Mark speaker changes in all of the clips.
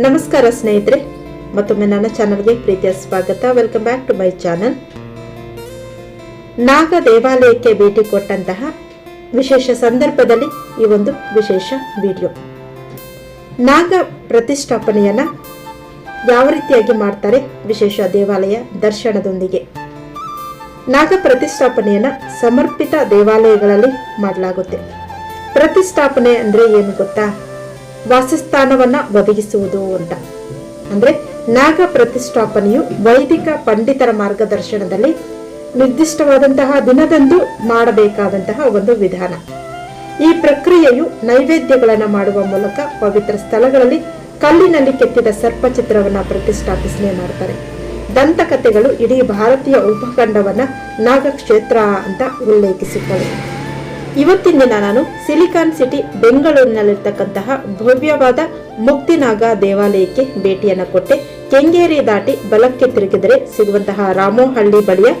Speaker 1: ನಮಸ್ಕಾರ ಸ್ನೇಹಿತರೆ, ಮತ್ತೊಮ್ಮೆ ನನ್ನ ಚಾನಲ್ಗೆ ಪ್ರೀತಿಯ ಸ್ವಾಗತ. Welcome back to my channel ನಾಗ ದೇವಾಲಯಕ್ಕೆ ಭೇಟಿ ಕೊಟ್ಟಂತಹ ವಿಶೇಷ ಸಂದರ್ಭದಲ್ಲಿ ಈ ಒಂದು ವಿಶೇಷ ವಿಡಿಯೋ ನಾಗ ಪ್ರತಿಷ್ಠಾಪನೆಯನ್ನ ಯಾವ ರೀತಿಯಾಗಿ ಮಾಡ್ತಾರೆ ವಿಶೇಷ ದೇವಾಲಯ ದರ್ಶನದೊಂದಿಗೆ? ನಾಗ ಪ್ರತಿಷ್ಠಾಪನೆಯನ್ನ ಸಮರ್ಪಿತ ದೇವಾಲಯಗಳಲ್ಲಿ ಮಾಡಲಾಗುತ್ತೆ. ಪ್ರತಿಷ್ಠಾಪನೆ ಅಂದ್ರೆ ಏನು ಗೊತ್ತಾ? ವಾಸಸ್ಥಾನವನ್ನ ಒದಗಿಸುವುದು ಅಂತ. ಅಂದ್ರೆ ನಾಗ ಪ್ರತಿಷ್ಠಾಪನೆಯು ವೈದಿಕ ಪಂಡಿತರ ಮಾರ್ಗದರ್ಶನದಲ್ಲಿ ನಿರ್ದಿಷ್ಟವಾದಂತಹ ದಿನದಂದು ಮಾಡಬೇಕಾದಂತಹ ಒಂದು ವಿಧಾನ. ಈ ಪ್ರಕ್ರಿಯೆಯು ನೈವೇದ್ಯಗಳನ್ನು ಮಾಡುವ ಮೂಲಕ ಪವಿತ್ರ ಸ್ಥಳಗಳಲ್ಲಿ ಕಲ್ಲಿನಲ್ಲಿ ಕೆತ್ತಿದ ಸರ್ಪ ಚಿತ್ರವನ್ನ ಪ್ರತಿಷ್ಠಾಪಿಸನೆ ಮಾಡ್ತಾರೆ. ದಂತಕಥೆಗಳು ಇಡೀ ಭಾರತೀಯ ಉಪಖಂಡವನ್ನ ನಾಗಕ್ಷೇತ್ರ ಅಂತ ಉಲ್ಲೇಖಿಸುತ್ತವೆ. ಇವತ್ತಿನ ದಿನ ನಾನು ಸಿಲಿಕಾನ್ ಸಿಟಿ ಬೆಂಗಳೂರಿನಲ್ಲಿರ್ತಕ್ಕಂತಹ ಭವ್ಯವಾದ ಮುಕ್ತಿನಾಗ ದೇವಾಲಯಕ್ಕೆ ಭೇಟಿಯನ್ನು ಕೊಟ್ಟೆ. ಕೆಂಗೇರಿ ದಾಟಿ ಬಲಕ್ಕೆ ತಿರುಗಿದರೆ ಸಿಗುವಂತಹ ರಾಮೋಹಳ್ಳಿ ಬಳಿಯ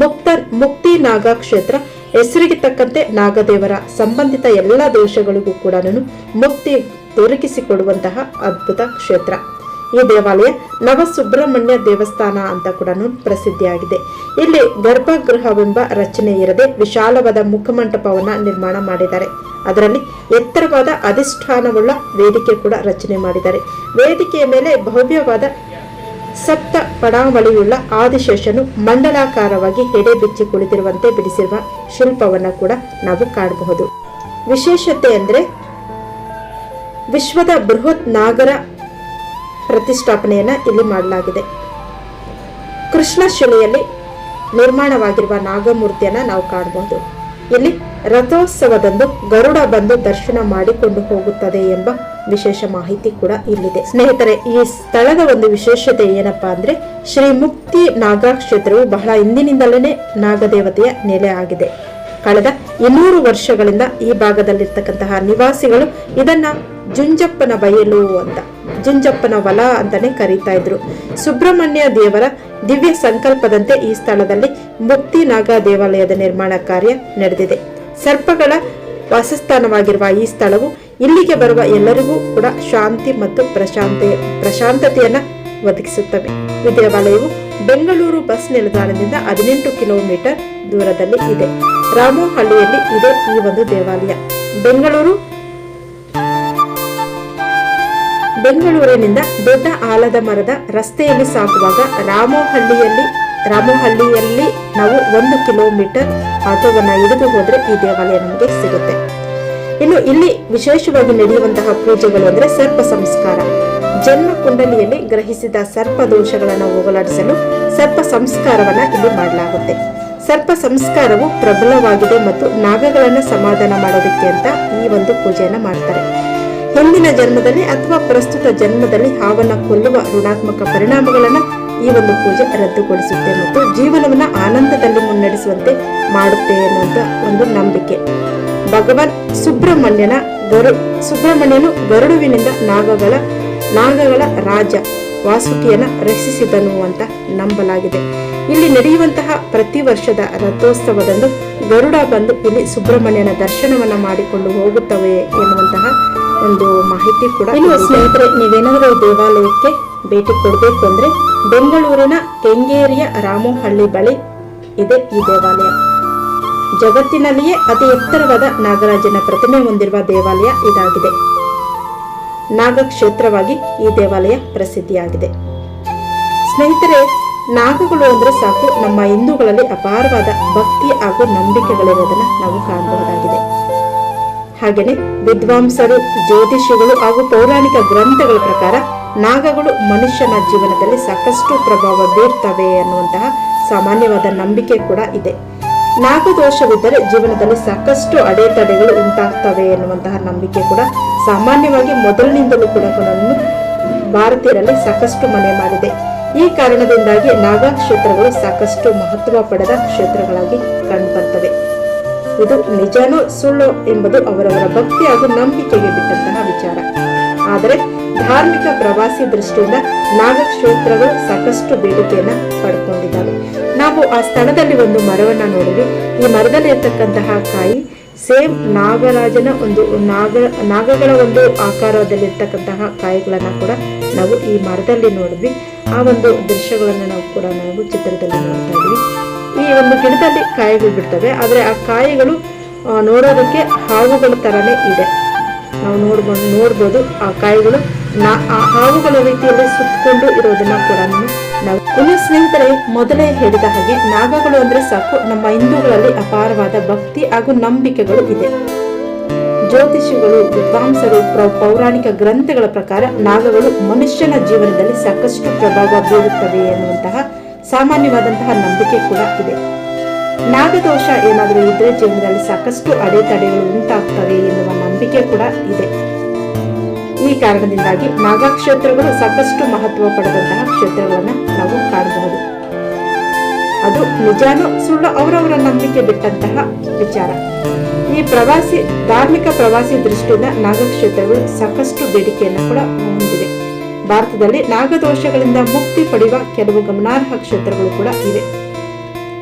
Speaker 1: ಮುಕ್ತ ನಾಗ ಕ್ಷೇತ್ರ. ಹೆಸರಿಗೆ ತಕ್ಕಂತೆ ನಾಗದೇವರ ಸಂಬಂಧಿತ ಎಲ್ಲ ದೋಷಗಳಿಗೂ ಕೂಡ ನಾನು ಮುಕ್ತಿ ದೊರಕಿಸಿಕೊಡುವಂತಹ ಅದ್ಭುತ ಕ್ಷೇತ್ರ. ಈ ದೇವಾಲಯ ನವ ಸುಬ್ರಹ್ಮಣ್ಯ ದೇವಸ್ಥಾನ ಅಂತ ಕೂಡ ಪ್ರಸಿದ್ಧಿಯಾಗಿದೆ. ಇಲ್ಲಿ ಗರ್ಭಗೃಹವೆಂಬ ರಚನೆ ಇರದೆ ವಿಶಾಲವಾದ ಮುಖಮಂಟಪವನ್ನ ನಿರ್ಮಾಣ ಮಾಡಿದ್ದಾರೆ. ಅದರಲ್ಲಿ ಎತ್ತರವಾದ ಅಧಿಷ್ಠಾನವುಳ್ಳ ವೇದಿಕೆ ಕೂಡ ರಚನೆ ಮಾಡಿದ್ದಾರೆ. ವೇದಿಕೆಯ ಮೇಲೆ ಭವ್ಯವಾದ ಸಪ್ತ ಪಡಾವಳಿಯುಳ್ಳ ಆದಿಶೇಷನು ಮಂಡಲಾಕಾರವಾಗಿ ಎಡೆ ಬಿಚ್ಚಿ ಕುಳಿತಿರುವಂತೆ ಬಿಡಿಸಿರುವ ಶಿಲ್ಪವನ್ನು ಕೂಡ ನಾವು ಕಾಣಬಹುದು. ವಿಶೇಷತೆ ಅಂದ್ರೆ ವಿಶ್ವದ ಬೃಹತ್ ನಾಗರ ಪ್ರತಿಷ್ಠಾಪನೆಯನ್ನ ಇಲ್ಲಿ ಮಾಡಲಾಗಿದೆ. ಕೃಷ್ಣ ಶಿಲೆಯಲ್ಲಿ ನಿರ್ಮಾಣವಾಗಿರುವ ನಾಗಮೂರ್ತಿಯನ್ನ ನಾವು ಕಾಣಬಹುದು ಇಲ್ಲಿ ರಥೋತ್ಸವದಂದು ಗರುಡ ಬಂದು ದರ್ಶನ ಮಾಡಿಕೊಂಡು ಹೋಗುತ್ತದೆ ಎಂಬ ವಿಶೇಷ ಮಾಹಿತಿ ಕೂಡ ಇಲ್ಲಿದೆ. ಸ್ನೇಹಿತರೆ, ಈ ಸ್ಥಳದ ಒಂದು ವಿಶೇಷತೆ ಏನಪ್ಪಾ ಅಂದ್ರೆ ಶ್ರೀ ಮುಕ್ತಿ ನಾಗ ಕ್ಷೇತ್ರವು ಬಹಳ ಹಿಂದಿನಿಂದಲೇ ನಾಗದೇವತೆಯ ನೆಲೆ ಆಗಿದೆ. ಕಳೆದ ಇನ್ನೂರು ವರ್ಷಗಳಿಂದ ಈ ಭಾಗದಲ್ಲಿರ್ತಕ್ಕಂತಹ ನಿವಾಸಿಗಳು ಇದನ್ನ ಜುಂಜಪ್ಪನ ಬಯಲು ಅಂತ, ಜುಂಜಪ್ಪನ ವಲ ಅಂತಾನೆ ಕರೀತಾ ಇದ್ರು. ಸುಬ್ರಹ್ಮಣ್ಯ ದೇವರ ದಿವ್ಯ ಸಂಕಲ್ಪದಂತೆ ಈ ಸ್ಥಳದಲ್ಲಿ ಮುಕ್ತಿ ನಾಗ ದೇವಾಲಯದ ನಿರ್ಮಾಣ ಕಾರ್ಯ ನಡೆದಿದೆ. ಸರ್ಪಗಳ ವಾಸಸ್ಥಾನವಾಗಿರುವ ಈ ಸ್ಥಳವು ಇಲ್ಲಿಗೆ ಬರುವ ಎಲ್ಲರಿಗೂ ಕೂಡ ಶಾಂತಿ ಮತ್ತು ಪ್ರಶಾಂತ, ಪ್ರಶಾಂತತೆಯನ್ನ ಒದಗಿಸುತ್ತವೆ. ಈ ದೇವಾಲಯವು ಬೆಂಗಳೂರು ಬಸ್ ನಿಲ್ದಾಣದಿಂದ ಹದಿನೆಂಟು ಕಿಲೋಮೀಟರ್ ದೂರದಲ್ಲಿ ಇದೆ. ರಾಮೋಹಳ್ಳಿಯಲ್ಲಿ ಇದೆ ಈ ಒಂದು ದೇವಾಲಯ. ಬೆಂಗಳೂರು. ಬೆಂಗಳೂರಿನಿಂದ ದೊಡ್ಡ ಆಲದ ಮರದ ರಸ್ತೆಯಲ್ಲಿ ಸಾಕುವಾಗ ರಾಮೋಹಳ್ಳಿಯಲ್ಲಿ ರಾಮೋಹಳ್ಳಿಯಲ್ಲಿ ನಾವು ಒಂದು ಕಿಲೋಮೀಟರ್ ಆಟೋವನ್ನು ಹಿಡಿದು ಹೋದ್ರೆ ಈ ದೇವಾಲಯ ನಮಗೆ ಸಿಗುತ್ತೆ. ಇನ್ನು ಇಲ್ಲಿ ವಿಶೇಷವಾಗಿ ನಡೆಯುವಂತಹ ಪೂಜೆಗಳು ಅಂದರೆ ಸರ್ಪ ಸಂಸ್ಕಾರ. ಜನ್ಮ ಕುಂಡಲಿಯಲ್ಲಿ ಗ್ರಹಿಸಿದ ಸರ್ಪ ದೋಷಗಳನ್ನು ಹೋಗಲಾಡಿಸಲು ಸರ್ಪ ಸಂಸ್ಕಾರವನ್ನ ಇಲ್ಲಿ ಮಾಡಲಾಗುತ್ತೆ. ಸರ್ಪ ಸಂಸ್ಕಾರವು ಪ್ರಬಲವಾಗಿದೆ ಮತ್ತು ನಾಗಗಳನ್ನು ಸಮಾಧಾನ ಮಾಡೋದಕ್ಕೆ ಅಂತ ಈ ಒಂದು ಪೂಜೆಯನ್ನು ಮಾಡ್ತಾರೆ. ಹಿಂದಿನ ಜನ್ಮದಲ್ಲಿ ಅಥವಾ ಪ್ರಸ್ತುತ ಜನ್ಮದಲ್ಲಿ ಹಾವನ್ನ ಕೊಲ್ಲುವ ಋಣಾತ್ಮಕ ಪರಿಣಾಮಗಳನ್ನು ಈ ಒಂದು ಪೂಜೆ ರದ್ದುಗೊಳಿಸುತ್ತೆ ಮತ್ತು ಜೀವನವನ್ನ ಆನಂದದಲ್ಲಿ ಮುನ್ನಡೆಸುವಂತೆ ಮಾಡುತ್ತೆ ಅನ್ನುವಂತ ಒಂದು ನಂಬಿಕೆ. ಭಗವಾನ್ ಸುಬ್ರಹ್ಮಣ್ಯನ ಗರು ಸುಬ್ರಹ್ಮಣ್ಯನು ಗರುಡುವಿನಿಂದ ನಾಗಗಳ ನಾಗಗಳ ರಾಜ. ವಾಸುಕಿಯನ್ನ ರಕ್ಷಿಸಿದನು ಅಂತ ನಂಬಲಾಗಿದೆ. ಇಲ್ಲಿ ನಡೆಯುವಂತಹ ಪ್ರತಿ ವರ್ಷದ ರಥೋತ್ಸವದಂದು ಗರುಡ ಬಂದು ಇಲ್ಲಿ ಸುಬ್ರಹ್ಮಣ್ಯನ ದರ್ಶನವನ್ನ ಮಾಡಿಕೊಂಡು ಹೋಗುತ್ತವೆ ಎನ್ನುವಂತಹ ಒಂದು ಮಾಹಿತಿ ಕೂಡ ಇನ್ನು ಸ್ನೇಹಿತರೆ ನೀವೇನಾದರೂ ದೇವಾಲಯಕ್ಕೆ ಭೇಟಿ ಕೊಡಬೇಕು ಅಂದ್ರೆ ಬೆಂಗಳೂರಿನ ಕೆಂಗೇರಿಯ ರಾಮೋಹಳ್ಳಿ ಬಳಿ ಇದೆ ಈ ದೇವಾಲಯ. ಜಗತ್ತಿನಲ್ಲಿಯೇ ಅತಿ ಎತ್ತರವಾದ ನಾಗರಾಜನ ಪ್ರತಿಮೆ ಹೊಂದಿರುವ ದೇವಾಲಯ ಇದಾಗಿದೆ. ನಾಗಕ್ಷೇತ್ರವಾಗಿ ಈ ದೇವಾಲಯ ಪ್ರಸಿದ್ಧಿಯಾಗಿದೆ. ಸ್ನೇಹಿತರೆ, ನಾಗಗಳು ಅಂದ್ರೆ ಸಾಕು ನಮ್ಮ ಹಿಂದೂಗಳಲ್ಲಿ ಅಪಾರವಾದ ಭಕ್ತಿ ಹಾಗೂ ನಂಬಿಕೆಗಳಿರೋದನ್ನು ನಾವು ಕಾಣಬಹುದಾಗಿದೆ. ಹಾಗೆಯೇ ವಿದ್ವಾಂಸರು, ಜ್ಯೋತಿಷಿಗಳು ಹಾಗೂ ಪೌರಾಣಿಕ ಗ್ರಂಥಗಳ ಪ್ರಕಾರ ನಾಗಗಳು ಮನುಷ್ಯನ ಜೀವನದಲ್ಲಿ ಸಾಕಷ್ಟು ಪ್ರಭಾವ ಬೀರ್ತವೆ ಅನ್ನುವಂತಹ ಸಾಮಾನ್ಯವಾದ ನಂಬಿಕೆ ಕೂಡ ಇದೆ. ನಾಗದೋಷವಿದ್ದರೆ ಜೀವನದಲ್ಲಿ ಸಾಕಷ್ಟು ಅಡೆತಡೆಗಳು ಉಂಟಾಗ್ತವೆ ಎನ್ನುವಂತಹ ನಂಬಿಕೆ ಕೂಡ ಸಾಮಾನ್ಯವಾಗಿ ಮೊದಲಿನಿಂದಲೂ ಕೂಡ ಭಾರತೀಯರಲ್ಲಿ ಸಾಕಷ್ಟು ಮನೆ ಮಾಡಿದೆ. ಈ ಕಾರಣದಿಂದಾಗಿ ನಾಗಾ ಕ್ಷೇತ್ರಗಳು ಸಾಕಷ್ಟು ಮಹತ್ವ ಪಡೆದ ಕ್ಷೇತ್ರಗಳಾಗಿ ಕಂಡುಬರ್ತವೆ. ಇದು ನಿಜನೋ ಸುಳ್ಳು ಎಂಬುದು ಅವರವರ ಭಕ್ತಿ ಹಾಗೂ ನಂಬಿಕೆಗೆ ಬಿಟ್ಟಂತಹ ವಿಚಾರ. ಆದರೆ ಧಾರ್ಮಿಕ ಪ್ರವಾಸಿ ದೃಷ್ಟಿಯಿಂದ ನಾಗಕ್ಷೇತ್ರಗಳು ಸಾಕಷ್ಟು ಬೇಡಿಕೆಯನ್ನ ಪಡ್ಕೊಂಡಿದ್ದಾವೆ. ನಾವು ಆ ಸ್ಥಳದಲ್ಲಿ ಒಂದು ಮರವನ್ನ ನೋಡಿದ್ವಿ. ಈ ಮರದಲ್ಲಿ ಇರ್ತಕ್ಕಂತಹ ಕಾಯಿ ಸೇಮ್ ನಾಗರಾಜನ ಒಂದು ನಾಗ, ನಾಗಗಳ ಒಂದು ಆಕಾರದಲ್ಲಿರ್ತಕ್ಕಂತಹ ಕಾಯಿಗಳನ್ನ ಕೂಡ ನಾವು ಈ ಮರದಲ್ಲಿ ನೋಡಿದ್ವಿ. ಆ ಒಂದು ದೃಶ್ಯಗಳನ್ನು ನಾವು ಕೂಡ ನಾವು ಚಿತ್ರದಲ್ಲಿ ನೋಡ್ತಾ ಇದ್ವಿ ಈ ಒಂದು ಗಿಡದಲ್ಲಿ ಕಾಯಿಗಳು ಬಿಡ್ತವೆ. ಆದರೆ ಆ ಕಾಯಿಗಳು ನೋಡೋದಕ್ಕೆ ಹಾವುಗಳ ತರನೇ ಇದೆ. ನಾವು ನೋಡ್ಬೋದು ನೋಡ್ಬೋದು ಆ ಕಾಯಿಗಳು. ನಾ, ಆ ಹಾವುಗಳ ರೀತಿಯಲ್ಲಿ ಸುತ್ತಕೊಂಡು ಇರೋದನ್ನ ಕೂಡ ಇನ್ನು ಸ್ನೇಹಿತರೆ, ಮೊದಲೇ ಹೇಳಿದ ಹಾಗೆ ನಾಗಗಳು ಅಂದ್ರೆ ಸಾಕು, ನಮ್ಮ ಹಿಂದೂಗಳಲ್ಲಿ ಅಪಾರವಾದ ಭಕ್ತಿ ಹಾಗೂ ನಂಬಿಕೆಗಳು ಇದೆ. ಜ್ಯೋತಿಷಿಗಳು, ವಿದ್ವಾಂಸರು ಪ್ರ- ಪೌರಾಣಿಕ ಗ್ರಂಥಗಳ ಪ್ರಕಾರ ನಾಗಗಳು ಮನುಷ್ಯನ ಜೀವನದಲ್ಲಿ ಸಾಕಷ್ಟು ಪ್ರಭಾವ ಬೀರುತ್ತವೆ ಎನ್ನುವಂತಹ ಸಾಮಾನ್ಯವಾದಂತಹ ನಂಬಿಕೆ ಕೂಡ ಇದೆ. ನಾಗದೋಷ ಏನಾದರೂ ಇದ್ರೆ ಜೀವನದಲ್ಲಿ ಸಾಕಷ್ಟು ಅಡೆತಡೆಗಳು ಉಂಟಾಗ್ತವೆ ಎನ್ನುವ ನಂಬಿಕೆ ಕೂಡ ಇದೆ. ಈ ಕಾರಣದಿಂದಾಗಿ ಮಾಘ ಕ್ಷೇತ್ರಗಳು ಸಾಕಷ್ಟು ಮಹತ್ವ ಪಡೆದಂತಹ ಕ್ಷೇತ್ರಗಳನ್ನ ನಾವು ಕಾಣಬಹುದು. ಅದು ನಿಜಾನೋ ಸುಳ್ಳು ಅವರವರ ನಂಬಿಕೆ ಬಿಟ್ಟಂತಹ ವಿಚಾರ. ಈ ಪ್ರವಾಸಿ ಧಾರ್ಮಿಕ ಪ್ರವಾಸಿ ದೃಷ್ಟಿಯಿಂದ ನಾಗಕ್ಷೇತ್ರಗಳು ಸಾಕಷ್ಟು ಬೇಡಿಕೆಯನ್ನು ಕೂಡ ಹೊಂದಿವೆ. ಭಾರತದಲ್ಲಿ ನಾಗದೋಷಗಳಿಂದ ಮುಕ್ತಿ ಪಡೆಯುವ ಕೆಲವು ಗಮನಾರ್ಹ ಕ್ಷೇತ್ರಗಳು ಕೂಡ ಇವೆ.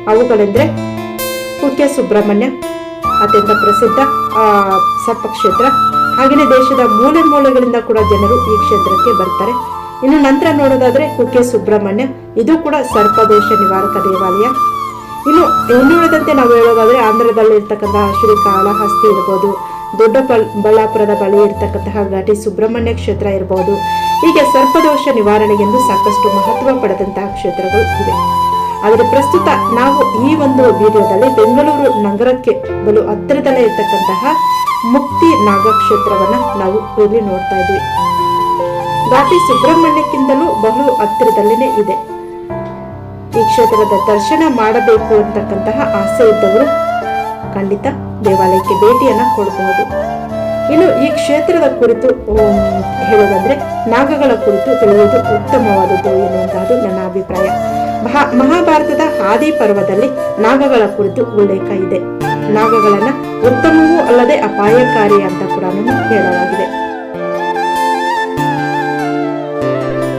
Speaker 1: ಅವುಗಳೆಂದ್ರೆ ಕುಕ್ಕೆ ಸುಬ್ರಹ್ಮಣ್ಯ ಅತ್ಯಂತ ಪ್ರಸಿದ್ಧ ಆ, ಸರ್ಪ ಕ್ಷೇತ್ರ ಹಾಗೆಯೇ ದೇಶದ ಮೂಲೆ ಮೂಲೆಗಳಿಂದ ಕೂಡ ಜನರು ಈ ಕ್ಷೇತ್ರಕ್ಕೆ ಬರ್ತಾರೆ. ಇನ್ನು ನಂತರ ನೋಡೋದಾದ್ರೆ ಕುಕ್ಕೆ ಸುಬ್ರಹ್ಮಣ್ಯ. ಇದು ಕೂಡ ಸರ್ಪದೋಷ ನಿವಾರಕ ದೇವಾಲಯ. ಇನ್ನು ಇನ್ನುಳಿದಂತೆ ನಾವು ಹೇಳೋದಾದ್ರೆ ಆಂಧ್ರದಲ್ಲಿ ಇರ್ತಕ್ಕಂತಹ ಶ್ರೀ ಕಾಳಹಸ್ತಿ ಇರ್ಬೋದು ದೊಡ್ಡ ಬಳ್ಳಾಪುರದ ಬಳಿ ಇರ್ತಕ್ಕಂತಹ ಘಾಟಿ ಸುಬ್ರಹ್ಮಣ್ಯ ಕ್ಷೇತ್ರ ಇರಬಹುದು ಹೀಗೆ ಸರ್ಪದೋಷ ನಿವಾರಣೆಗೆಂದು ಸಾಕಷ್ಟು ಮಹತ್ವ ಪಡೆದಂತಹ ಕ್ಷೇತ್ರಗಳು ಇವೆ. ಆದರೆ ಪ್ರಸ್ತುತ ನಾವು ಈ ಒಂದು ವಿಡಿಯೋದಲ್ಲಿ ಬೆಂಗಳೂರು ನಗರಕ್ಕೆ ಬಲು ಹತ್ತಿರದಲ್ಲೇ ಇರ್ತಕ್ಕಂತಹ ಮುಕ್ತಿ ನಾಗಕ್ಷೇತ್ರವನ್ನ ನಾವು ಇಲ್ಲಿ ನೋಡ್ತಾ ಇದ್ವಿ. ಘಾಟಿ ಸುಬ್ರಹ್ಮಣ್ಯಕ್ಕಿಂತಲೂ ಬಹಳ ಹತ್ತಿರದಲ್ಲಿನೇ ಇದೆ. ಈ ಕ್ಷೇತ್ರದ ದರ್ಶನ ಮಾಡಬೇಕು ಅಂತಕ್ಕಂತಹ ಆಸೆ ಇದ್ದವರು ಖಂಡಿತ ದೇವಾಲಯಕ್ಕೆ ಭೇಟಿಯನ್ನ ಕೊಡಬಹುದು ಇನ್ನು ಈ ಕ್ಷೇತ್ರದ ಕುರಿತು ಹೇಳೋದಾದ್ರೆ ನಾಗಗಳ ಕುರಿತು ತಿಳಿಯುವುದು ಉತ್ತಮವಾದದ್ದು ಎನ್ನುವಂತಹದ್ದು ನನ್ನ ಅಭಿಪ್ರಾಯ. ಮಹಾ, ಮಹಾಭಾರತದ ಆದಿ ಪರ್ವದಲ್ಲಿ ನಾಗಗಳ ಕುರಿತು ಉಲ್ಲೇಖ ಇದೆ. ನಾಗಗಳನ್ನ ಉತ್ತಮವೂ ಅಲ್ಲದೆ ಅಪಾಯಕಾರಿ ಅಂತ ಕೂಡ ಹೇಳಲಾಗಿದೆ.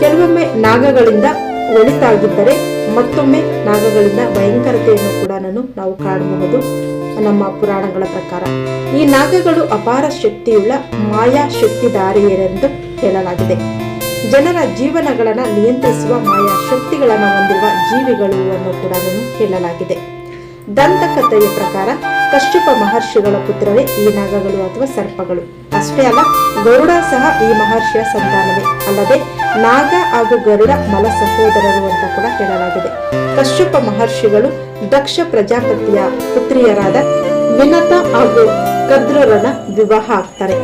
Speaker 1: ಕೆಲವೊಮ್ಮೆ ನಾಗಗಳಿಂದ ಒಳಿತಾಗಿದ್ದರೆ ಮತ್ತೊಮ್ಮೆ ನಾಗಗಳಿಂದ ಭಯಂಕರತೆಯನ್ನು ಕೂಡ ನಾವು ಕಾಣಬಹುದು. ನಮ್ಮ ಪುರಾಣಗಳ ಪ್ರಕಾರ. ಈ ನಾಗಗಳು ಅಪಾರ ಶಕ್ತಿಯುಳ್ಳ ಮಾಯಾ ಶಕ್ತಿಧಾರಿಯರೆಂದು ಹೇಳಲಾಗಿದೆ. ಜನರ ಜೀವನಗಳನ್ನ ನಿಯಂತ್ರಿಸುವ ಮಾಯಾ ಶಕ್ತಿಗಳನ್ನು ಹೊಂದಿರುವ ಜೀವಿಗಳು ಅನ್ನು ಕೂಡ ಹೇಳಲಾಗಿದೆ. ದಂತಕಥೆಯ ಪ್ರಕಾರ ಕಶ್ಯಪ ಮಹರ್ಷಿಗಳ ಪುತ್ರರೇ ಈ ನಾಗಗಳು ಅಥವಾ ಸರ್ಪಗಳು. ಅಷ್ಟೇ ಅಲ್ಲ, ಗರುಡ ಸಹ ಈ ಮಹರ್ಷಿಯ ಸಂತಾನವೇ. ಅಲ್ಲದೆ ನಾಗ ಹಾಗೂ ಗರುಡ ಮಲ ಸಹೋದರರು ಅಂತ ಕೂಡ ಹೇಳಲಾಗಿದೆ. ಕಶ್ಯಪ ಮಹರ್ಷಿಗಳು ದಕ್ಷ ಪ್ರಜಾಪತಿಯ ಪುತ್ರಿಯರಾದ ವಿನತ ಹಾಗೂ ಕದ್ರರನ ವಿವಾಹ ಆಗ್ತಾರೆ.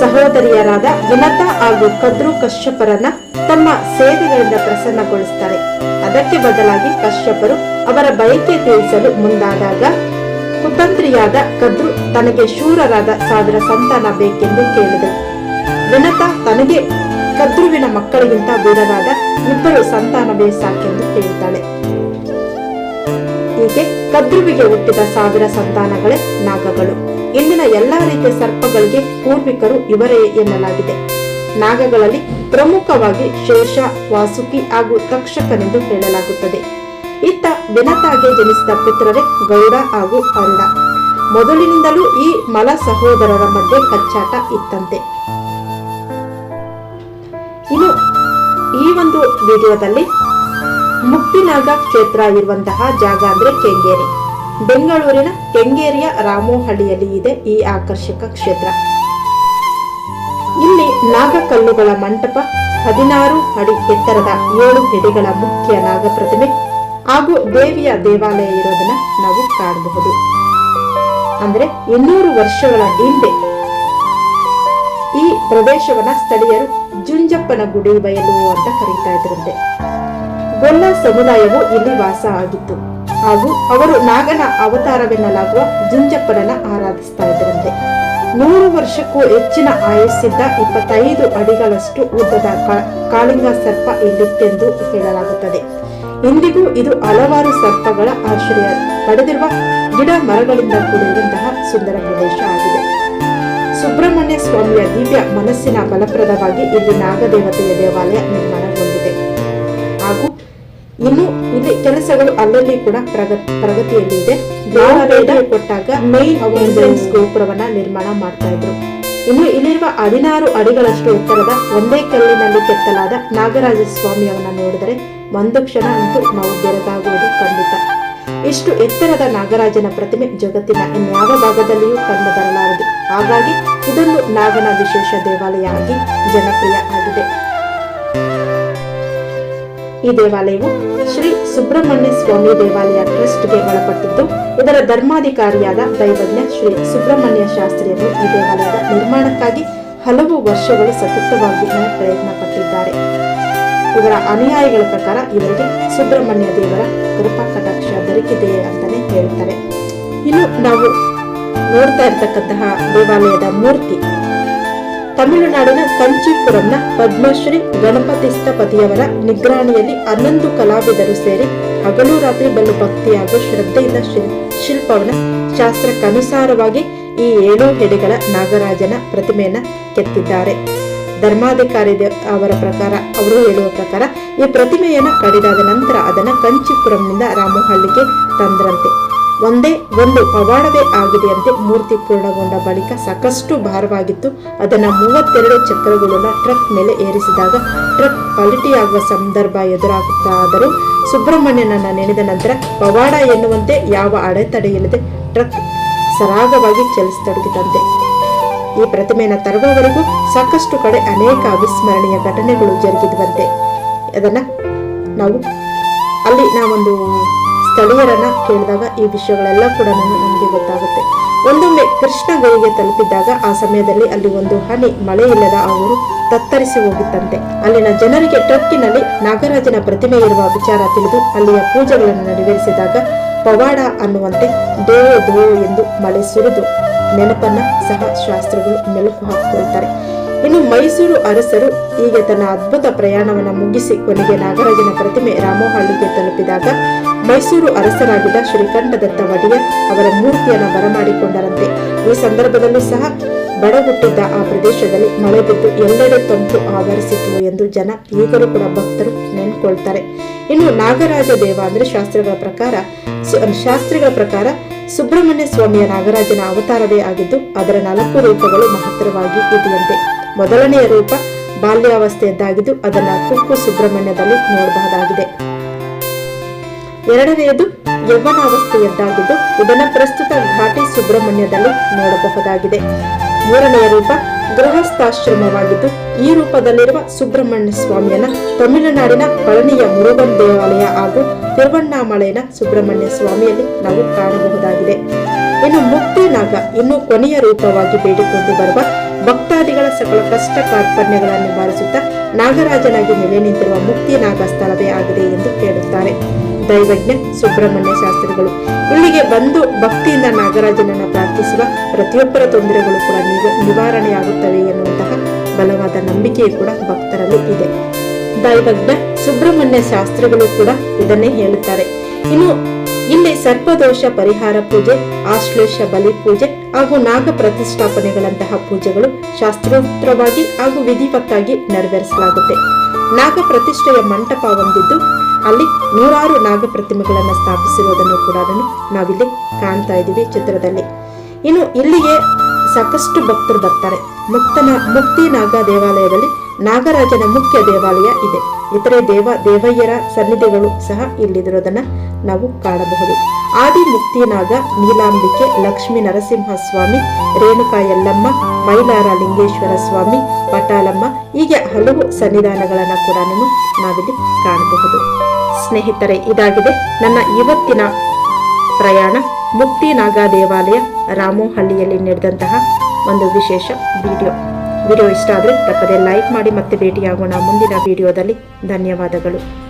Speaker 1: ಸಹೋದರಿಯರಾದ ವಿನತಾ ಹಾಗೂ ಕದ್ರು ಕಶ್ಯಪರನ್ನ ತಮ್ಮ ಸೇವೆಗಳಿಂದ ಪ್ರಸನ್ನಗೊಳಿಸುತ್ತಾರೆ ಅದಕ್ಕೆ ಬದಲಾಗಿ ಕಶ್ಯಪರು ಅವರ ಬಯಕೆ ತಿಳಿಸಲು ಮುಂದಾದಾಗ ಕುತಂತ್ರಿಯಾದ ಕದ್ರು ತನಗೆ ಶೂರರಾದ ಸಾವಿರ ಸಂತಾನ ಬೇಕೆಂದು ಕೇಳಿದರು ವಿನತಾ ತನಗೆ ಕದ್ರುವಿನ ಮಕ್ಕಳಿಗಿಂತ ವೀರರಾದ ಇಬ್ಬರು ಸಂತಾನವೇ ಸಾಕೆಂದು ಕೇಳುತ್ತಾಳೆ ಹೀಗೆ ಕದ್ರುವಿಗೆ ಹುಟ್ಟಿದ ಸಾವಿರ ಸಂತಾನಗಳೇ ನಾಗಗಳು. ಇಂದಿನ ಎಲ್ಲಾ ರೀತಿಯ ಸರ್ಪಗಳಿಗೆ ಪೂರ್ವಿಕರು ಇವರೇ ಎನ್ನಲಾಗಿದೆ. ನಾಗಗಳಲ್ಲಿ ಪ್ರಮುಖವಾಗಿ ಶೇಷ, ವಾಸುಕಿ ಹಾಗೂ ತಕ್ಷಕನೆಂದು ಹೇಳಲಾಗುತ್ತದೆ. ಇತ್ತ ವಿನತಾಗೆ ಜನಿಸಿದ ಪುತ್ರರೇ ಗೌಡ ಹಾಗೂ ಅಂಡ ಮೊದಲಿನಿಂದಲೂ ಈ ಮಲ ಸಹೋದರರ ಮಧ್ಯೆ ಕಚ್ಚಾಟ ಇತ್ತಂತೆ. ಇನ್ನು ಈ ಒಂದು ವಿಡಿಯೋದಲ್ಲಿ ಮುಕ್ತಿನಾಗ ಕ್ಷೇತ್ರ ಇರುವಂತಹ ಜಾಗ ಅಂದ್ರೆ ಕೆಂಗೇರಿ. ಬೆಂಗಳೂರಿನ ಕೆಂಗೇರಿಯ ರಾಮೋಹಳ್ಳಿಯಲ್ಲಿ ಇದೆ ಈ ಆಕರ್ಷಕ ಕ್ಷೇತ್ರ. ಇಲ್ಲಿ ನಾಗಕಲ್ಲುಗಳ ಮಂಟಪ ಹದಿನಾರು ಅಡಿ ಎತ್ತರದ ಏಳು ಹೆಡೆಗಳ ಮುಖ್ಯ ನಾಗಪ್ರತಿಮೆ ಹಾಗೂ ದೇವಿಯ ದೇವಾಲಯ ಇರೋದನ್ನ ನಾವು ಕಾಣಬಹುದು. ಅಂದ್ರೆ ಇನ್ನೂರು ವರ್ಷಗಳ ಹಿಂದೆ ಈ ಪ್ರದೇಶವನ್ನ ಸ್ಥಳೀಯರು ಜುಂಜಪ್ಪನ ಗುಡಿ ಬಯಲು ಅಂತ ಕರೀತಾ ಇದ್ರಂತೆ. ಗೊಲ್ಲ ಸಮುದಾಯವು ಇಲ್ಲಿ ವಾಸ ಆಗಿತ್ತು. ಹಾಗೂ ಅವರು ನಾಗನ ಅವತಾರವೆನ್ನಲಾಗುವ ಜುಂಜಪ್ಪನನ್ನ ಆರಾಧಿಸ್ತಾ ಇದ್ದರಂತೆ. ನೂರು ವರ್ಷಕ್ಕೂ ಹೆಚ್ಚಿನ ಆಯಸ್ಸಿದ್ದ ಇಪ್ಪತ್ತೈದು ಅಡಿಗಳಷ್ಟು ಉದ್ದದ ಕಾಳಿಂಗ ಸರ್ಪ ಇಲ್ಲಿತ್ತೆಂದು ಹೇಳಲಾಗುತ್ತದೆ. ಇಂದಿಗೂ ಇದು ಹಲವಾರು ಸರ್ಪಗಳ ಆಶ್ರಯ, ಪಡೆದಿರುವ ಗಿಡ ಮರಗಳಿಂದ ಕೂಡಿರುವಂತಹ ಸುಂದರ ಪ್ರದೇಶ ಆಗಿದೆ. ಸುಬ್ರಹ್ಮಣ್ಯ ಸ್ವಾಮಿಯ ದಿವ್ಯ ಮನಸ್ಸಿನ ಬಲಪ್ರದವಾಗಿ ಇಲ್ಲಿ ನಾಗದೇವತೆಯ ದೇವಾಲಯ ನಿರ್ಮಾಣಗೊಂಡಿದೆ. ಹಾಗೂ ಇನ್ನು ಇಲ್ಲಿ ಕೆಲಸಗಳು ಅಲ್ಲಲ್ಲಿ ಕೂಡ ಪ್ರಗತಿ ಪ್ರಗತಿಯಲ್ಲಿ ಇದೆ. ಕೊಟ್ಟಾಗ ಮೈ ಎಂಟ್ರೆನ್ಸ್ ಗೋಪುರವನ್ನ ನಿರ್ಮಾಣ ಮಾಡ್ತಾ ಇದ್ರು. ಇನ್ನು ಇಲ್ಲಿರುವ ಹದಿನಾರು ಅಡಿಗಳಷ್ಟು ಎತ್ತರದ ಒಂದೇ ಕಲ್ಲಿನಲ್ಲಿ ಕೆತ್ತಲಾದ ನಾಗರಾಜ ಸ್ವಾಮಿಯವನ್ನ ನೋಡಿದರೆ ಒಂದು ಕ್ಷಣ ಅಂತೂ ನಾವು ಬೆರಗಾಗುವುದು ಖಂಡಿತ. ಇಷ್ಟು ಎತ್ತರದ ನಾಗರಾಜನ ಪ್ರತಿಮೆ ಜಗತ್ತಿನ ಇನ್ಯಾವ ಭಾಗದಲ್ಲಿಯೂ ಕಂಡು ಬರಲಾರದು. ಹಾಗಾಗಿ ಇದೊಂದು ನಾಗನ ವಿಶೇಷ ದೇವಾಲಯ ಆಗಿ ಜನಪ್ರಿಯ ಆಗಿದೆ. ಈ ದೇವಾಲಯವು ಶ್ರೀ ಸುಬ್ರಹ್ಮಣ್ಯ ಸ್ವಾಮಿ ದೇವಾಲಯ ಟ್ರಸ್ಟ್ಗೆ ಒಳಪಟ್ಟಿದ್ದು, ಇದರ ಧರ್ಮಾಧಿಕಾರಿಯಾದ ದೈವಜ್ಞ ಶ್ರೀ ಸುಬ್ರಹ್ಮಣ್ಯ ಶಾಸ್ತ್ರಿಯವರು ಈ ದೇವಾಲಯದ ನಿರ್ಮಾಣಕ್ಕಾಗಿ ಹಲವು ವರ್ಷಗಳು ಸತತವಾಗಿ ಪ್ರಯತ್ನ ಪಟ್ಟಿದ್ದಾರೆ. ಇವರ ಅನುಯಾಯಿಗಳ ಪ್ರಕಾರ ಇವರಿಗೆ ಸುಬ್ರಹ್ಮಣ್ಯ ದೇವರ ಕೃಪಾ ಕಟಾಕ್ಷ ದೊರಕಿದೆ ಅಂತಾನೆ ಹೇಳ್ತಾರೆ ಇನ್ನು ನಾವು ನೋಡ್ತಾ ಇರ್ತಕ್ಕಂತಹ ದೇವಾಲಯದ ಮೂರ್ತಿ ತಮಿಳುನಾಡಿನ ಕಂಚೀಪುರಂನ ಪದ್ಮಶ್ರೀ ಗಣಪತಿ ಸ್ಥಪತಿಯವರ ನಿಗ್ರಾಣಿಯಲ್ಲಿ ಹನ್ನೊಂದು ಕಲಾವಿದರು ಸೇರಿ ಹಗಲು ರಾತ್ರಿ ಬಲು ಭಕ್ತಿ ಹಾಗೂ ಶ್ರದ್ಧೆಯಿಂದ ಶಿಲ್ಪವನ ಶಾಸ್ತ್ರಕ್ಕನುಸಾರವಾಗಿ ಈ ಏಳು ಹೆಡೆಗಳ ನಾಗರಾಜನ ಪ್ರತಿಮೆಯನ್ನ ಕೆತ್ತಿದ್ದಾರೆ. ಧರ್ಮಾಧಿಕಾರಿ ಅವರ ಪ್ರಕಾರ, ಅವರು ಹೇಳುವ ಪ್ರಕಾರ, ಈ ಪ್ರತಿಮೆಯನ್ನು ಕಡಿದಾದ ನಂತರ ಅದನ್ನು ಕಂಚಿಪುರಂನಿಂದ ರಾಮಹಳ್ಳಿಗೆ ತಂದ್ರಂತೆ. ಒಂದೇ ಒಂದು ಪವಾಡವೇ ಆಗಿದೆಯಂತೆ ಮೂರ್ತಿ ಪೂರ್ಣಗೊಂಡ ಬಳಿಕ ಸಾಕಷ್ಟು ಭಾರವಾಗಿತ್ತು. ಅದನ್ನು ಮೂವತ್ತೆರಡು ಚಕ್ರಗಳನ್ನು ಟ್ರಕ್ ಮೇಲೆ ಏರಿಸಿದಾಗ ಟ್ರಕ್ ಪಲಟಿಯಾಗುವ ಸಂದರ್ಭ ಎದುರಾಗುತ್ತಾದರೂ ಸುಬ್ರಹ್ಮಣ್ಯನನ್ನು ನೆನೆದ ನಂತರ ಪವಾಡ ಎನ್ನುವಂತೆ ಯಾವ ಅಡೆತಡೆಯಿಲ್ಲದೆ ಟ್ರಕ್ ಸರಾಗವಾಗಿ ಚಲಿಸತೊಡಗಿದಂತೆ ಈ ಪ್ರತಿಮೆಯನ್ನು ತರುವವರೆಗೂ ಸಾಕಷ್ಟು ಕಡೆ ಅನೇಕ ಅವಿಸ್ಮರಣೀಯ ಘಟನೆಗಳು ಜರುಗಿದವಂತೆ. ಅದನ್ನು ನಾವು ಅಲ್ಲಿ ನಾವೊಂದು ಸ್ಥಳೀಯರನ್ನ ಕೇಳಿದಾಗ ಈ ವಿಷಯಗಳೆಲ್ಲ ಕೂಡ ನಮಗೆ ಗೊತ್ತಾಗುತ್ತೆ. ಒಂದೊಮ್ಮೆ ಕೃಷ್ಣಗಿರಿಗೆ ತಲುಪಿದ್ದಾಗ ಆ ಸಮಯದಲ್ಲಿ ಅಲ್ಲಿ ಒಂದು ಹನಿ ಮಳೆ ಇಲ್ಲದ ಅವರು ತತ್ತರಿಸಿ ಹೋಗಿತ್ತಂತೆ. ಅಲ್ಲಿನ ಜನರಿಗೆ ಟ್ರಕ್ಕಿನಲ್ಲಿ ನಾಗರಾಜನ ಪ್ರತಿಮೆ ಇರುವ ವಿಚಾರ ತಿಳಿದು ಅಲ್ಲಿಯ ಪೂಜೆಗಳನ್ನು ನೆರವೇರಿಸಿದಾಗ ಪವಾಡ ಅನ್ನುವಂತೆ ದೋ ದೋ ಎಂದು ಮಳೆ ಸುರಿದು ನೆನಪನ್ನ ಸಹ ಶಾಸ್ತ್ರಗಳು ಮೆಲುಕು ಹಾಕಿಕೊಳ್ತಾರೆ ಇನ್ನು ಮೈಸೂರು ಅರಸರು ಹೀಗೆ ತನ್ನ ಅದ್ಭುತ ಪ್ರಯಾಣವನ್ನು ಮುಗಿಸಿ ಕೊನೆಗೆ ನಾಗರಾಜನ ಪ್ರತಿಮೆ ರಾಮೋಹಳ್ಳಿಗೆ ತಲುಪಿದಾಗ ಮೈಸೂರು ಅರಸರಾಗಿದ್ದ ಶ್ರೀಕಂಠದತ್ತ ಒಡೆಯರ್ ಅವರ ಮೂರ್ತಿಯನ್ನು ಬರಮಾಡಿಕೊಂಡರಂತೆ. ಈ ಸಂದರ್ಭದಲ್ಲೂ ಸಹ ಬಡಗುಟ್ಟಿದ್ದ ಆ ಪ್ರದೇಶದಲ್ಲಿ ಮಳೆ ಬಿದ್ದು ಎಲ್ಲೆಡೆ ತಂಪು ಆವರಿಸಿತು ಎಂದು ಜನ ಈಗಲೂ ಕೂಡ ಭಕ್ತರು ನೆನ್ಕೊಳ್ತಾರೆ. ಇನ್ನು ನಾಗರಾಜ ದೇವ ಅಂದ್ರೆ ಶಾಸ್ತ್ರಗಳ ಪ್ರಕಾರ ಶಾಸ್ತ್ರಿಗಳ ಪ್ರಕಾರ ಸುಬ್ರಹ್ಮಣ್ಯ ಸ್ವಾಮಿಯ ನಾಗರಾಜನ ಅವತಾರವೇ ಆಗಿದ್ದು ಅದರ ನಾಲ್ಕು ರೂಪಗಳು ಮಹತ್ತರವಾಗಿ ಇದೆಯಂತೆ ಮೊದಲನೆಯ ರೂಪ ಬಾಲ್ಯಾವಸ್ಥೆಯದ್ದಾಗಿದ್ದು ಅದನ್ನು ಕುಕ್ಕು ಸುಬ್ರಹ್ಮಣ್ಯದಲ್ಲಿ ನೋಡಬಹುದಾಗಿದೆ. ಎರಡನೆಯದು ಯೌವನಾವಸ್ಥೆಯದ್ದಾಗಿದ್ದು ಇದನ್ನು ಪ್ರಸ್ತುತ ಘಾಟಿ ಸುಬ್ರಹ್ಮಣ್ಯದಲ್ಲಿ ನೋಡಬಹುದಾಗಿದೆ. ಮೂರನೆಯ ರೂಪ ಗೃಹಸ್ಥಾಶ್ರಮವಾಗಿದ್ದು ಈ ರೂಪದಲ್ಲಿರುವ ಸುಬ್ರಹ್ಮಣ್ಯ ಸ್ವಾಮಿಯನ್ನ ತಮಿಳುನಾಡಿನ ಪಳನಿಯ ಮುರುಗನ್ ದೇವಾಲಯ ಹಾಗೂ ತಿರುವಣ್ಣಾಮಲೆಯ ಸುಬ್ರಹ್ಮಣ್ಯ ಸ್ವಾಮಿಯಲ್ಲಿ ನಾವು ಕಾಣಬಹುದಾಗಿದೆ. ಇನ್ನು ಮುಕ್ತಿ ನಾಗ ಇನ್ನು ಕೊನೆಯ ರೂಪವಾಗಿ ಬೇಡಿಕೊಂಡು ಬರುವ ಭಕ್ತಾದಿಗಳ ಸಕಲ ಕಷ್ಟ ಕಾರ್ಪಣ್ಯಗಳನ್ನು ನಿವಾರಿಸುತ್ತಾ ನಾಗರಾಜನಾಗಿ ನೆಲೆ ನಿಂತಿರುವ ಮುಕ್ತಿ ನಾಗ ಸ್ಥಳವೇ ಆಗಿದೆ ಎಂದು ಹೇಳುತ್ತಾರೆ. ದೈವಜ್ಞ, ಸುಬ್ರಹ್ಮಣ್ಯ ಶಾಸ್ತ್ರಿಗಳು, ಇಲ್ಲಿಗೆ ಬಂದು ಭಕ್ತಿಯಿಂದ ನಾಗರಾಜನನ್ನು ಪ್ರಾರ್ಥಿಸುವ ಪ್ರತಿಯೊಬ್ಬರ ತೊಂದರೆಗಳು ಕೂಡ ನಿವ- ನಿವಾರಣೆಯಾಗುತ್ತವೆ ಎನ್ನುವಂತಹ ಬಲವಾದ ನಂಬಿಕೆ ಕೂಡ ಭಕ್ತರಲ್ಲಿ ಇದೆ. ದೈವಜ್ಞ, ಸುಬ್ರಹ್ಮಣ್ಯ ಶಾಸ್ತ್ರಿಗಳು ಕೂಡ ಇದನ್ನೇ ಹೇಳುತ್ತಾರೆ. ಇನ್ನು ಇಲ್ಲಿ ಸರ್ಪದೋಷ ಪರಿಹಾರ ಪೂಜೆ, ಆಶ್ಲೇಷ ಬಲಿ ಪೂಜೆ ಹಾಗೂ ನಾಗ ಪ್ರತಿಷ್ಠಾಪನೆಗಳಂತಹ ಪೂಜೆಗಳು ಶಾಸ್ತ್ರೋಕ್ತವಾಗಿ ಹಾಗೂ ವಿಧಿವತ್ತಾಗಿ ನೆರವೇರಿಸಲಾಗುತ್ತೆ. ನಾಗ ಪ್ರತಿಷ್ಠೆಯ ಮಂಟಪ ಹೊಂದಿದ್ದು ಅಲ್ಲಿ ನೂರಾರು ನಾಗ ಪ್ರತಿಮೆಗಳನ್ನು ಸ್ಥಾಪಿಸಿರುವುದನ್ನು ಕೂಡ ನಾವಿಲ್ಲಿ ಕಾಣ್ತಾ ಇದ್ದೀವಿ ಚಿತ್ರದಲ್ಲಿ. ಇನ್ನು ಇಲ್ಲಿಗೆ ಸಾಕಷ್ಟು ಭಕ್ತರು ಬರ್ತಾರೆ. ಮುಕ್ತನ, ಮುಕ್ತಿ ನಾಗ ದೇವಾಲಯದಲ್ಲಿ ನಾಗರಾಜನ ಮುಖ್ಯ ದೇವಾಲಯ ಇದೆ. ಇತರೆ ದೇವ, ದೇವಯ್ಯರ ಸನ್ನಿಧಿಗಳು ಸಹ ಇಲ್ಲಿರೋದನ್ನ ನಾವು ಕಾಣಬಹುದು. ಆದಿ ಮುಕ್ತಿನಾಗ ನೀಲಾಂಬಿಕೆ, ಲಕ್ಷ್ಮೀ ನರಸಿಂಹ ಸ್ವಾಮಿ ರೇಣುಕಾ ಯಲ್ಲಮ್ಮ, ಮೈಲಾರ ಲಿಂಗೇಶ್ವರ ಸ್ವಾಮಿ, ಪಟಾಲಮ್ಮ, ಹೀಗೆ ಹಲವು ಸನ್ನಿಧಾನಗಳನ್ನ ಕೂಡ ನಾವಿಲ್ಲಿ ಕಾಣಬಹುದು. ಸ್ನೇಹಿತರೆ, ಇದಾಗಿದೆ ನನ್ನ ಇವತ್ತಿನ ಪ್ರಯಾಣ. ಮುಕ್ತಿ ನಾಗ ದೇವಾಲಯ ರಾಮೋಹಳ್ಳಿಯಲ್ಲಿ ನಡೆದಂತಹ ಒಂದು ವಿಶೇಷ ವಿಡಿಯೋ. ವಿಡಿಯೋ ಇಷ್ಟ ಆದರೆ ತಪ್ಪದೆ ಲೈಕ್ ಮಾಡಿ ಮತ್ತೆ ಭೇಟಿಯಾಗೋಣ ಮುಂದಿನ ವಿಡಿಯೋದಲ್ಲಿ. ಧನ್ಯವಾದಗಳು.